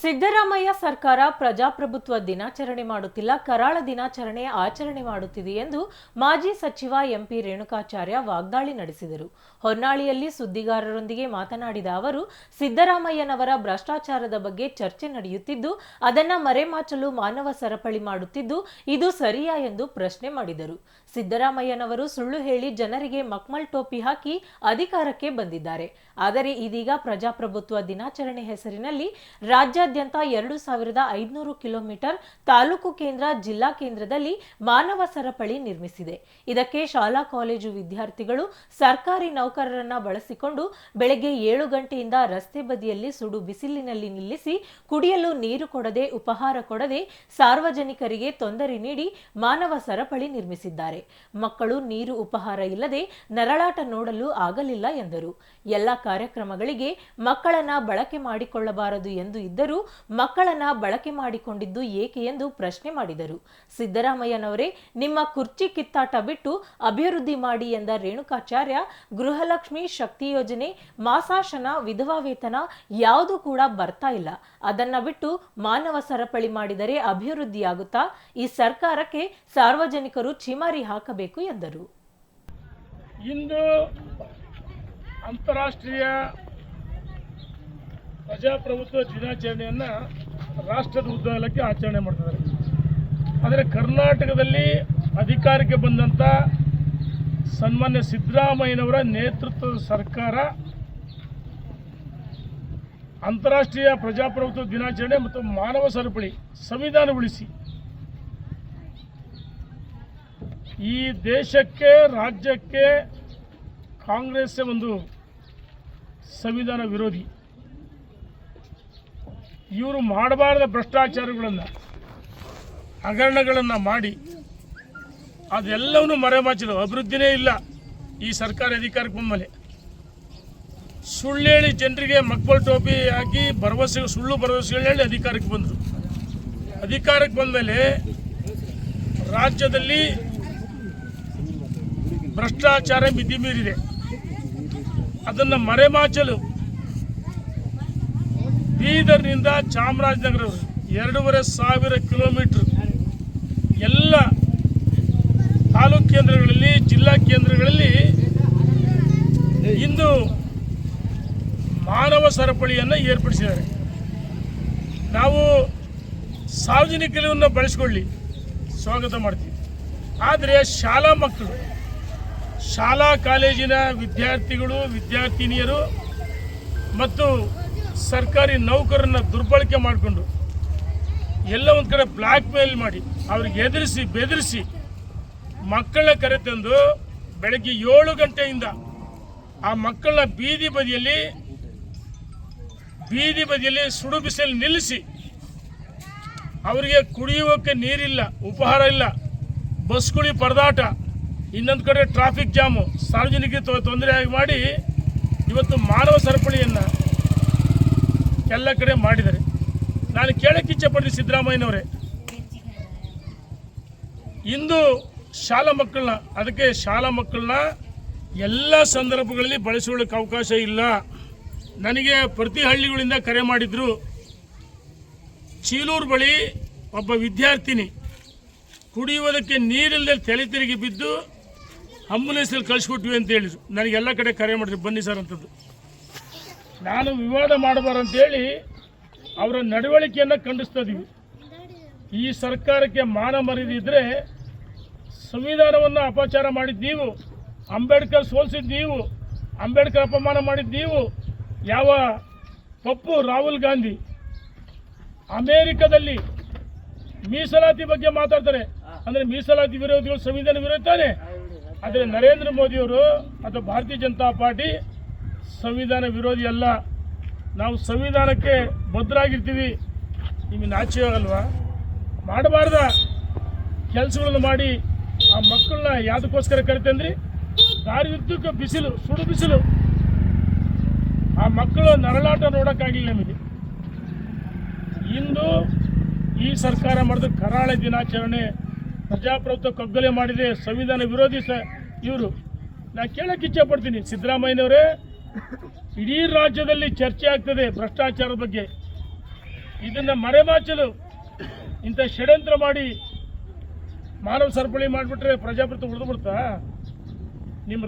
ಸಿದ್ದರಾಮಯ್ಯ ಸರ್ಕಾರ ಪ್ರಜಾಪ್ರಭುತ್ವ ದಿನಾಚರಣೆ ಮಾಡುತ್ತಿಲ್ಲ, ಕರಾಳ ದಿನಾಚರಣೆ ಆಚರಣೆ ಮಾಡುತ್ತಿದೆ ಎಂದು ಮಾಜಿ ಸಚಿವ ಎಂಪಿ ರೇಣುಕಾಚಾರ್ಯ ವಾಗ್ದಾಳಿ ನಡೆಸಿದರು. ಹೊನ್ನಾಳಿಯಲ್ಲಿ ಸುದ್ದಿಗಾರರೊಂದಿಗೆ ಮಾತನಾಡಿದ ಅವರು, ಸಿದ್ದರಾಮಯ್ಯನವರ ಭ್ರಷ್ಟಾಚಾರದ ಬಗ್ಗೆ ಚರ್ಚೆ ನಡೆಯುತ್ತಿದ್ದು, ಅದನ್ನ ಮರೆಮಾಚಲು ಮಾನವ ಸರಪಳಿ ಮಾಡುತ್ತಿದ್ದು, ಇದು ಸರಿಯಾ ಎಂದು ಪ್ರಶ್ನೆ ಮಾಡಿದರು. ಸಿದ್ದರಾಮಯ್ಯನವರು ಸುಳ್ಳು ಹೇಳಿ ಜನರಿಗೆ ಮಕ್ಮಲ್ ಟೋಪಿ ಹಾಕಿ ಅಧಿಕಾರಕ್ಕೆ ಬಂದಿದ್ದಾರೆ. ಆದರೆ ಇದೀಗ ಪ್ರಜಾಪ್ರಭುತ್ವ ದಿನಾಚರಣೆ ಹೆಸರಿನಲ್ಲಿ ರಾಜ್ಯಾದ್ಯಂತ ಎರಡು ಸಾವಿರದ ಐದುನೂರು ಕಿಲೋಮೀಟರ್ ತಾಲೂಕು ಕೇಂದ್ರ ಜಿಲ್ಲಾ ಕೇಂದ್ರದಲ್ಲಿ ಮಾನವ ಸರಪಳಿ ನಿರ್ಮಿಸಿದೆ. ಇದಕ್ಕೆ ಶಾಲಾ ಕಾಲೇಜು ವಿದ್ಯಾರ್ಥಿಗಳು ಸರ್ಕಾರಿ ನೌಕರರನ್ನ ಬಳಸಿಕೊಂಡು ಬೆಳಗ್ಗೆ ಏಳು ಗಂಟೆಯಿಂದ ರಸ್ತೆ ಬದಿಯಲ್ಲಿ ಸುಡು ಬಿಸಿಲಿನಲ್ಲಿ ನಿಲ್ಲಿಸಿ ಕುಡಿಯಲು ನೀರು ಕೊಡದೆ ಉಪಹಾರ ಕೊಡದೆ ಸಾರ್ವಜನಿಕರಿಗೆ ತೊಂದರೆ ನೀಡಿ ಮಾನವ ಸರಪಳಿ ನಿರ್ಮಿಸಿದ್ದಾರೆ. ಮಕ್ಕಳು ನೀರು ಉಪಹಾರ ಇಲ್ಲದೆ ನರಳಾಟ ನೋಡಲು ಆಗಲಿಲ್ಲ ಎಂದರು. ಎಲ್ಲ ಕಾರ್ಯಕ್ರಮಗಳಿಗೆ ಮಕ್ಕಳನ್ನ ಬಳಕೆ ಮಾಡಿಕೊಳ್ಳಬಾರದು ಎಂದು ಇದ್ದರೂ ಮಕ್ಕಳನ್ನ ಬಳಕೆ ಮಾಡಿಕೊಂಡಿದ್ದು ಏಕೆ ಎಂದು ಪ್ರಶ್ನೆ ಮಾಡಿದರು. ಸಿದ್ದರಾಮಯ್ಯನವರೇ, ನಿಮ್ಮ ಕುರ್ಚಿ ಕಿತ್ತಾಟ ಬಿಟ್ಟು ಅಭಿವೃದ್ಧಿ ಮಾಡಿ ಎಂದ ರೇಣುಕಾಚಾರ್ಯ, ಗೃಹಲಕ್ಷ್ಮಿ ಶಕ್ತಿ ಯೋಜನೆ, ಮಾಸಾಶನ ವಿಧವಾ ವೇತನ ಯಾವುದು ಕೂಡ ಬರ್ತಾ ಇಲ್ಲ. ಅದನ್ನ ಬಿಟ್ಟು ಮಾನವ ಸರಪಳಿ ಮಾಡಿದರೆ ಅಭಿವೃದ್ಧಿಯಾಗುತ್ತಾ ಈ ಸರ್ಕಾರಕ್ಕೆ ಸಾರ್ವಜನಿಕರು ಚಿಮಾರಿ ಹಾಕಬೇಕು ಎಂದರು. ಇಂದು ಅಂತಾರಾಷ್ಟ್ರೀಯ ಪ್ರಜಾಪ್ರಭುತ್ವ ದಿನಾಚರಣೆಯನ್ನು ರಾಷ್ಟ್ರದ ಉದ್ದಗಲಕ್ಕೆ ಆಚರಣೆ ಮಾಡ್ತಿದ್ದಾರೆ. ಆದರೆ ಕರ್ನಾಟಕದಲ್ಲಿ ಅಧಿಕಾರಕ್ಕೆ ಬಂದಂಥ ಸನ್ಮಾನ್ಯ ಸಿದ್ದರಾಮಯ್ಯನವರ ನೇತೃತ್ವದ ಸರ್ಕಾರ ಅಂತಾರಾಷ್ಟ್ರೀಯ ಪ್ರಜಾಪ್ರಭುತ್ವ ದಿನಾಚರಣೆ ಮತ್ತು ಮಾನವ ಸರಪಳಿ ಸಂವಿಧಾನ ಉಳಿಸಿ ಈ ದೇಶಕ್ಕೆ, ರಾಜ್ಯಕ್ಕೆ ಕಾಂಗ್ರೆಸ್ ಒಂದು ಸಂವಿಧಾನ ವಿರೋಧಿ. ಇವರು ಮಾಡಬಾರದ ಭ್ರಷ್ಟಾಚಾರಗಳನ್ನು, ಹಗರಣಗಳನ್ನು ಮಾಡಿ, ಅದೆಲ್ಲವನ್ನು ಮರೆಮಾಚಲು ಅಭಿವೃದ್ಧಿನೇ ಇಲ್ಲ ಈ ಸರ್ಕಾರ ಅಧಿಕಾರಕ್ಕೆ ಬಂದಮೇಲೆ. ಸುಳ್ಳೇಳಿ ಜನರಿಗೆ ಮಕ್ಕಳ ಟೋಪಿ ಹಾಕಿ ಭರವಸೆ, ಸುಳ್ಳು ಭರವಸೆಗಳು ಹೇಳಿ ಅಧಿಕಾರಕ್ಕೆ ಬಂದರು. ಅಧಿಕಾರಕ್ಕೆ ಬಂದಮೇಲೆ ರಾಜ್ಯದಲ್ಲಿ ಭ್ರಷ್ಟಾಚಾರ ಮಿತಿ ಮೀರಿದೆ ಅದನ್ನು ಮರೆಮಾಚಲು ಬೀದರ್ನಿಂದ ಚಾಮರಾಜನಗರ ಎರಡೂವರೆ ಸಾವಿರ ಕಿಲೋಮೀಟರ್. ಎಲ್ಲ ತಾಲೂಕು ಕೇಂದ್ರಗಳಲ್ಲಿ, ಜಿಲ್ಲಾ ಕೇಂದ್ರಗಳಲ್ಲಿ ಇಂದು ಮಾನವ ಸರಪಳಿಯನ್ನು ಏರ್ಪಡಿಸಿದ್ದಾರೆ. ನಾವು ಸಾರ್ವಜನಿಕರನ್ನು ಬಳಸ್ಕೊಳ್ಳಿ. ಸ್ವಾಗತ ಮಾಡ್ತೀವಿ. ಆದರೆ ಶಾಲಾ ಮಕ್ಕಳು, ಶಾಲಾ ಕಾಲೇಜಿನ ವಿದ್ಯಾರ್ಥಿಗಳು, ವಿದ್ಯಾರ್ಥಿನಿಯರು ಮತ್ತು ಸರ್ಕಾರಿ ನೌಕರನ್ನು ದುರ್ಬಳಕೆ ಮಾಡಿಕೊಂಡು ಎಲ್ಲ ಒಂದು ಕಡೆ ಬ್ಲ್ಯಾಕ್ ಮೇಲ್ ಮಾಡಿ ಅವ್ರಿಗೆ ಎದುರಿಸಿ ಬೆದರಿಸಿ ಮಕ್ಕಳನ್ನ ಕರೆತಂದು ಬೆಳಗ್ಗೆ ಏಳು ಗಂಟೆಯಿಂದ ಆ ಮಕ್ಕಳನ್ನ ಬೀದಿ ಬದಿಯಲ್ಲಿ ಬೀದಿ ಬದಿಯಲ್ಲಿ ಸುಡು ಬಿಸಿಲು ನಿಲ್ಲಿಸಿ ಅವರಿಗೆ ಕುಡಿಯೋಕ್ಕೆ ನೀರಿಲ್ಲ, ಉಪಹಾರ ಇಲ್ಲ ಬಸ್ಗಳಿಗೆ ಪರದಾಟ, ಇನ್ನೊಂದು ಕಡೆ ಟ್ರಾಫಿಕ್ ಜಾಮು ಸಾರ್ವಜನಿಕರಿಗೆ ತೊಂದರೆ ಆಗಿ ಮಾಡಿ ಇವತ್ತು ಮಾನವ ಸರಪಳಿಯನ್ನು ಎಲ್ಲ ಕಡೆ ಮಾಡಿದ್ದಾರೆ. ನಾನು ಕೇಳಕ್ಕೆ ಇಚ್ಛೆ ಪಡ್ತೀನಿ ಸಿದ್ದರಾಮಯ್ಯನವರೇ. ಇಂದು ಶಾಲಾ ಮಕ್ಕಳನ್ನ, ಅದಕ್ಕೆ ಶಾಲಾ ಮಕ್ಕಳನ್ನ ಎಲ್ಲ ಸಂದರ್ಭಗಳಲ್ಲಿ ಬಳಸಿಕೊಳ್ಳಕ್ಕೆ ಅವಕಾಶ ಇಲ್ಲ. ನನಗೆ ಪ್ರತಿ ಹಳ್ಳಿಗಳಿಂದ ಕರೆ ಮಾಡಿದ್ರು, ಚೀಲೂರು ಬಳಿ ಒಬ್ಬ ವಿದ್ಯಾರ್ಥಿನಿ ಕುಡಿಯುವುದಕ್ಕೆ ನೀರಿಲ್ಲದೆ ತಲೆ ತಿರುಗಿ ಬಿದ್ದು ಆಂಬುಲೆನ್ಸಲ್ಲಿ ಕಳಿಸ್ಕೊಟ್ವಿ ಅಂತ ಹೇಳಿದ್ರು. ನನಗೆಲ್ಲ ಕಡೆ ಕರೆ ಮಾಡಿದ್ರು. ಬನ್ನಿ ಸರ್ ಅಂತದ್ದು. ನಾನು ವಿವಾದ ಮಾಡಬಾರಂತೇಳಿ ಅವರ ನಡವಳಿಕೆಯನ್ನು ಖಂಡಿಸ್ತಾ ಇದ್ದೀವಿ ಈ ಸರ್ಕಾರಕ್ಕೆ ಮಾನ ಮರಿದಿದ್ದರೆ ಸಂವಿಧಾನವನ್ನು ಅಪಚಾರ ಮಾಡಿದ್ದು ಅಂಬೇಡ್ಕರ್ ಸೋಲಿಸಿದ್ದು ನೀವು ಅಂಬೇಡ್ಕರ್ ಅಪಮಾನ ಮಾಡಿದ್ದು ಯಾವ ಪಪ್ಪು ರಾಹುಲ್ ಗಾಂಧಿ. ಅಮೇರಿಕದಲ್ಲಿ ಮೀಸಲಾತಿ ಬಗ್ಗೆ ಮಾತಾಡ್ತಾರೆ. ಅಂದರೆ ಮೀಸಲಾತಿ ವಿರೋಧಿಗಳು ಸಂವಿಧಾನ ವಿರೋಧಿ ಆದರೆ ನರೇಂದ್ರ ಮೋದಿಯವರು ಅಥವಾ ಭಾರತೀಯ ಜನತಾ ಪಾರ್ಟಿ ಸಂವಿಧಾನ ವಿರೋಧಿ ಅಲ್ಲ. ನಾವು ಸಂವಿಧಾನಕ್ಕೆ ಬದ್ಧರಾಗಿರ್ತೀವಿ. ನಿಮಗೆ ನಾಚೆ ಆಗಲ್ವಾ? ಮಾಡಬಾರ್ದ. ಕೆಲಸಗಳನ್ನು ಮಾಡಿ ಆ ಮಕ್ಕಳನ್ನ ಯಾವುದಕ್ಕೋಸ್ಕರ ಕರಿತಂದ್ರಿ ದಾರಿ ಉದ್ದಕ್ಕೆ ಬಿಸಿಲು, ಸುಡು ಬಿಸಿಲು. ಆ ಮಕ್ಕಳು ನರಳಾಟ ನೋಡೋಕ್ಕಾಗಲಿಲ್ಲ ನಮಗೆ. ಇಂದು ಈ ಸರ್ಕಾರ ಮಾಡಿದ ಕರಾಳ ದಿನಾಚರಣೆ, ಪ್ರಜಾಪ್ರಭುತ್ವ ಕಗ್ಗಲೆ ಮಾಡಿದೆ, ಸಂವಿಧಾನ ವಿರೋಧಿ ಇವರು. ನಾನು ಕೇಳಕ್ಕೆ ಇಚ್ಛೆ ಪಡ್ತೀನಿ. ಸಿದ್ದರಾಮಯ್ಯನವರೇ ಇಡೀ ರಾಜ್ಯದಲ್ಲಿ ಚರ್ಚೆ ಆಗ್ತದೆ ಭ್ರಷ್ಟಾಚಾರದ ಬಗ್ಗೆ. ಇದನ್ನ ಮರೆಮಾಚಲು ಇಂಥ ಷಡ್ಯಂತ್ರ ಮಾಡಿ ಮಾನವ ಸರಪಳಿ ಮಾಡಿಬಿಟ್ರೆ ಪ್ರಜಾಪ್ರಭುತ್ವ ಉಳಿದು ಬಿಡ್ತಾ